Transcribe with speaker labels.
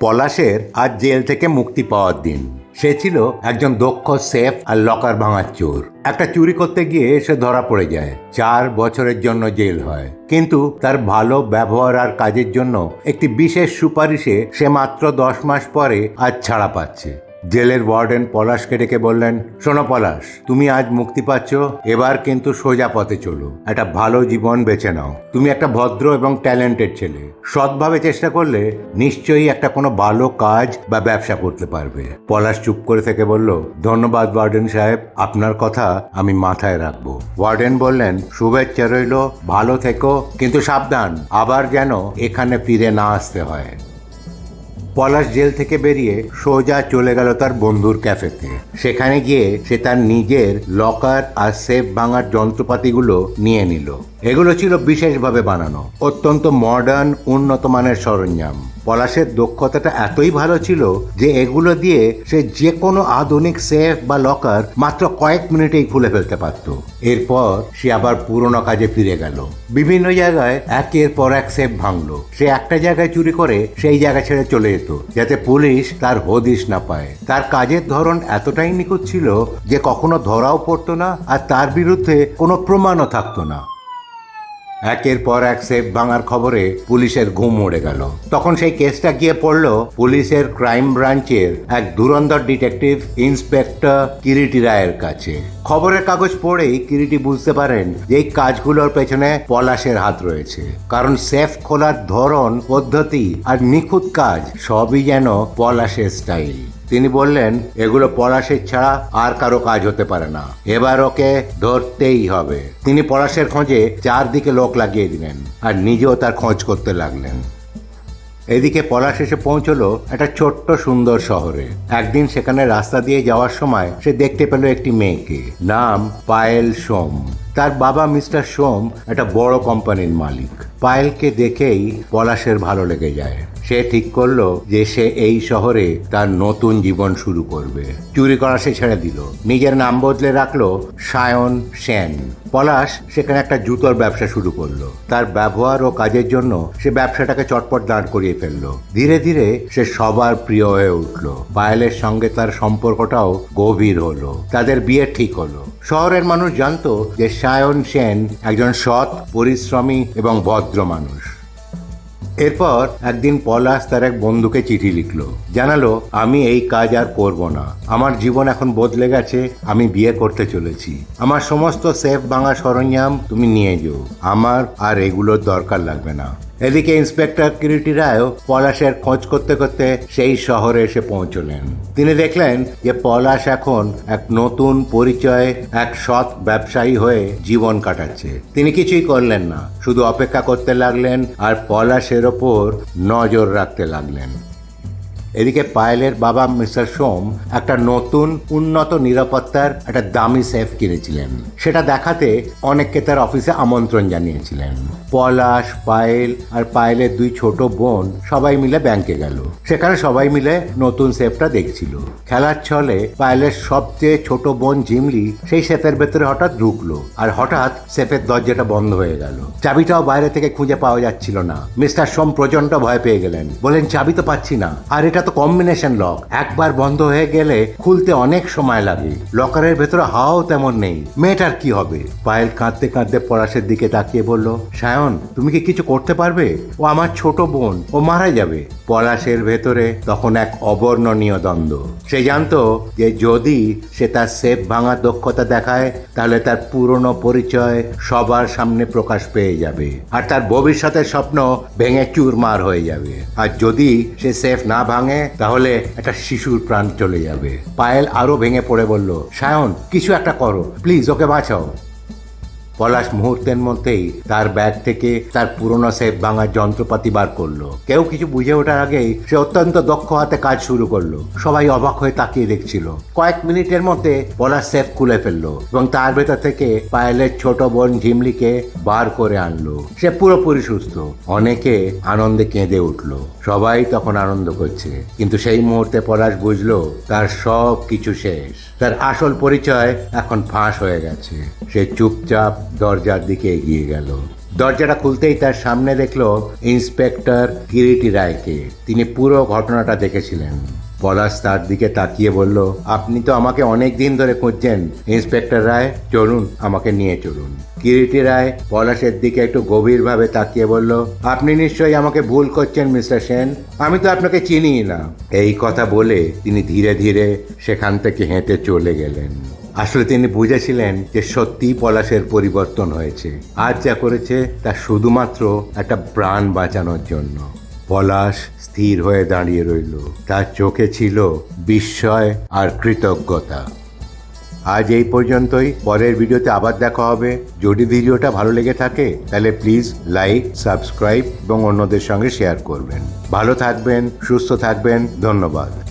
Speaker 1: পলাশের আজ জেল থেকে মুক্তি পাওয়ার দিন। সে ছিল একজন দক্ষ সেফ আর লকার ভাঙার চোর। একটা চুরি করতে গিয়ে সে ধরা পড়ে যায়। চার বছরের জন্য জেল হয়। কিন্তু তার ভালো ব্যবহার আর কাজের জন্য একটি বিশেষ সুপারিশে সে মাত্র দশ মাস পরে আজ ছাড়া পাচ্ছে। জেলের ওয়ার্ডেন পলাশকে ডেকে বললেন, শোনো পলাশ, তুমি আজ মুক্তি পাচ্ছ, এবার কিন্তু সোজা পথে চলো। একটা ভালো জীবন বেছে নাও। তুমি একটা ভদ্র এবং ট্যালেন্টেড ছেলে। সৎভাবে চেষ্টা করলে নিশ্চয়ই একটা কোনো ভালো কাজ বা ব্যবসা করতে পারবে। পলাশ চুপ করে থেকে বলল, ধন্যবাদ ওয়ার্ডেন সাহেব, আপনার কথা আমি মাথায় রাখব। ওয়ার্ডেন বললেন, শুভেচ্ছা রইল, ভালো থেকো, কিন্তু সাবধান, আবার যেন এখানে ফিরে না আসতে হয়। পলাশ জেল থেকে বেরিয়ে সোজা চলে গেল তার বন্ধুর ক্যাফেতে। সেখানে গিয়ে সে তার নিজের লকার আর সেফ ভাঙার যন্ত্রপাতিগুলো নিয়ে নিল। এগুলো ছিল বিশেষভাবে বানানো, অত্যন্ত মডার্ন উন্নত মানের সরঞ্জাম। পলাশের দক্ষতাটা এতই ভালো ছিল যে এগুলো দিয়ে সে যে কোনো আধুনিক সেফ বা লকার মাত্র কয়েক মিনিটেই খুলে ফেলতে পারত। এরপর সে আবার পুরনো কাজে ফিরে গেল। বিভিন্ন জায়গায় একের পর এক সেফ ভাঙল। সে একটা জায়গায় চুরি করে সেই জায়গা ছেড়ে চলে যেত, যাতে পুলিশ তার হদিশ না পায়। তার কাজের ধরন এতটাই নিখুঁত ছিল যে কখনো ধরাও পড়তো না আর তার বিরুদ্ধে কোনো প্রমাণও থাকতো না। একের পর এক সেফ ভাঙার খবরে পুলিশের ঘুম উড়ে গেল। তখন সেই কেসটা গিয়ে পড়ল পুলিশের ক্রাইম ব্রাঞ্চের এক ধুরন্ধর ডিটেকটিভ ইন্সপেক্টর কিরিটি রায়ের কাছে। খবরের কাগজ পড়েই কিরিটি বুঝতে পারেন যে এই কাজগুলোর পেছনে পলাশের হাত রয়েছে। কারণ সেফ খোলার ধরন, পদ্ধতি আর নিখুঁত কাজ সবই যেন পলাশের স্টাইল। তিনি বললেন, এগুলো পলাশের ছাড়া আর কারও কাজ হতে পারে না। এবার ওকে ধরতেই হবে। তিনি পলাশের খোঁজে চারদিকে লোক লাগিয়ে দিলেন আর নিজেও তার খোঁজ করতে লাগলেন। এদিকে পলাশ এসে পৌঁছলো একটা ছোট্ট সুন্দর শহরে। একদিন সেখানে রাস্তা দিয়ে যাওয়ার সময় সে দেখতে পেল একটি মেয়েকে, নাম পায়েল সোম। তার বাবা মিস্টার সোম একটা বড় কোম্পানির মালিক। পায়েলকে দেখেই পলাশের ভালো লেগে যায়। সে ঠিক করল যে সে এই শহরে তার নতুন জীবন শুরু করবে। চুরি করা সে ছেড়ে দিল। নিজের নাম বদলে রাখল সায়ন সেন। পলাশ সেখানে একটা জুতোর ব্যবসা শুরু করল। তার ব্যবহার ও কাজের জন্য সে ব্যবসাটাকে চটপট দাঁড় করিয়ে ফেলল। ধীরে ধীরে সে সবার প্রিয় হয়ে উঠল। পায়েলের সঙ্গে তার সম্পর্কটাও গভীর হলো। তাদের বিয়ে ঠিক হলো। শহরের মানুষ জানতো যে সায়ন সেন একজন সৎ, পরিশ্রমী এবং ভদ্র মানুষ। এরপর একদিন পলাশ তার এক বন্ধুকে চিঠি লিখল। জানালো, আমি এই কাজ আর করব না। আমার জীবন এখন বদলে গেছে, আমি বিয়ে করতে চলেছি। আমার সমস্ত সেফ ভাঙা সরঞ্জাম তুমি নিয়ে যাও। আমার আর এগুলোর দরকার লাগবে না। এদিকে ইন্সপেক্টর কিরিটি রায়ও পলাশের খোঁজ করতে করতে সেই শহরে এসে পৌঁছলেন। তিনি দেখলেন যে পলাশ এখন এক নতুন পরিচয়ে এক সৎ ব্যবসায়ী হয়ে জীবন কাটাচ্ছে। তিনি কিছুই করলেন না, শুধু অপেক্ষা করতে লাগলেন আর পলাশের ওপর নজর রাখতে লাগলেন। এদিকে পায়েলের বাবা মিস্টার সোম একটা নতুন, উন্নত নিরাপত্তার একটা দামি সেফ কিনেছিলেন। সেটা দেখাতে অনেককে তার অফিসে আমন্ত্রণ জানিয়েছিলেন। পলাশ, পায়েল আর পায়েলের দুই ছোট বোন সবাই মিলে ব্যাংকে গেল। সেখানে সবাই মিলে নতুন সেফটা দেখছিল। খেলার ছলে পায়েলের সবচেয়ে ছোট বোন ঝিমলি সেই সেফের ভেতরে হঠাৎ ঢুকলো আর হঠাৎ সেফের দরজাটা বন্ধ হয়ে গেল। চাবিটাও বাইরে থেকে খুঁজে পাওয়া যাচ্ছিল না। মিস্টার সোম প্রচণ্ড ভয় পেয়ে গেলেন। বলেন চাবি তো পাচ্ছি না। আর এটা তো কম্বিনেশন লক একবার বন্ধ হয়ে গেলে খুলতে অনেক সময় লাগে। লকারের ভেতরে হাওয়াও তেমন নেই। মেয়েটার কি হবে? পায়েল কাঁদতে কাঁদতে পলাশের দিকে তাকিয়ে বলল, সায়ন, তুমি কি কিছু করতে পারবে? ও আমার ছোট বোন, ও মারা যাবে। পলাশের ভেতরে তখন এক অবর্ণনীয় দ্বন্দ্ব। সে জানতো যে যদি সে তার সেফ ভাঙার দক্ষতা দেখায়, তাহলে তার পুরনো পরিচয় সবার সামনে প্রকাশ পেয়ে যাবে। আর তার ভবিষ্যতের স্বপ্ন ভেঙে চুরমার হয়ে যাবে। আর যদি সে সেফ না ভাঙে তাহলে একটা শিশুর প্রাণ চলে যাবে। পায়েল আরও ভেঙে পড়ে বলল, সায়ন, কিছু একটা করো। প্লিজ, ওকে বাঁচাও। পলাশ মুহূর্তের মধ্যেই তার ব্যাগ থেকে তার পুরনো সেফ ভাঙার যন্ত্রপাতি বার করল। কেউ কিছু বুঝে ওঠার আগেই সে অত্যন্ত দক্ষ হাতে কাজ শুরু করল। সবাই অবাক হয়ে তাকিয়ে দেখছিল। কয়েক মিনিটের মধ্যে পলাশ সেফ খুলে ফেলল এবং তার ভেতর থেকে পায়েলের ছোট বোন ঝিমলিকে বার করে আনলো। সে পুরোপুরি সুস্থ। অনেকে আনন্দে কেঁদে উঠল। সবাই তখন আনন্দ করছে। কিন্তু সেই মুহূর্তে পলাশ বুঝলো তার সব কিছু শেষ। তার আসল পরিচয় এখন ফাঁস হয়ে গেছে। সে চুপচাপ দরজার দিকে এগিয়ে গেল। দরজাটা খুলতেই তার সামনে দেখল ইন্সপেক্টর কিরিটি রায়কে। তিনি পুরো ঘটনাটা দেখেছিলেন। পলাশ তার দিকে তাকিয়ে বলল, আপনি তো আমাকে অনেক দিন ধরে খুঁজছেন। ইন্সপেক্টর রায়, চলুন, আমাকে নিয়ে চলুন। কিরিটি রায় পলাশের দিকে একটু গভীরভাবে তাকিয়ে বলল, আপনি নিশ্চয়ই আমাকে ভুল করছেন, মিস্টার সেন। আমি তো আপনাকে চিনি না। এই কথা বলে তিনি ধীরে ধীরে সেখান থেকে হেঁটে চলে গেলেন। আসলে তিনি বুঝেছিলেন যে সত্যিই পলাশের পরিবর্তন হয়েছে। আজ যা করেছে তা শুধুমাত্র একটা প্রাণ বাঁচানোর জন্য। পলাশ স্থির হয়ে দাঁড়িয়ে রইল। তার চোখে ছিল বিস্ময় আর কৃতজ্ঞতা। আজ এই পর্যন্তই। পরের ভিডিওতে আবার দেখা হবে। যদি ভিডিওটা ভালো লেগে থাকে, তাহলে প্লিজ লাইক, সাবস্ক্রাইব এবং অন্যদের সঙ্গে শেয়ার করবেন। ভালো থাকবেন, সুস্থ থাকবেন। ধন্যবাদ।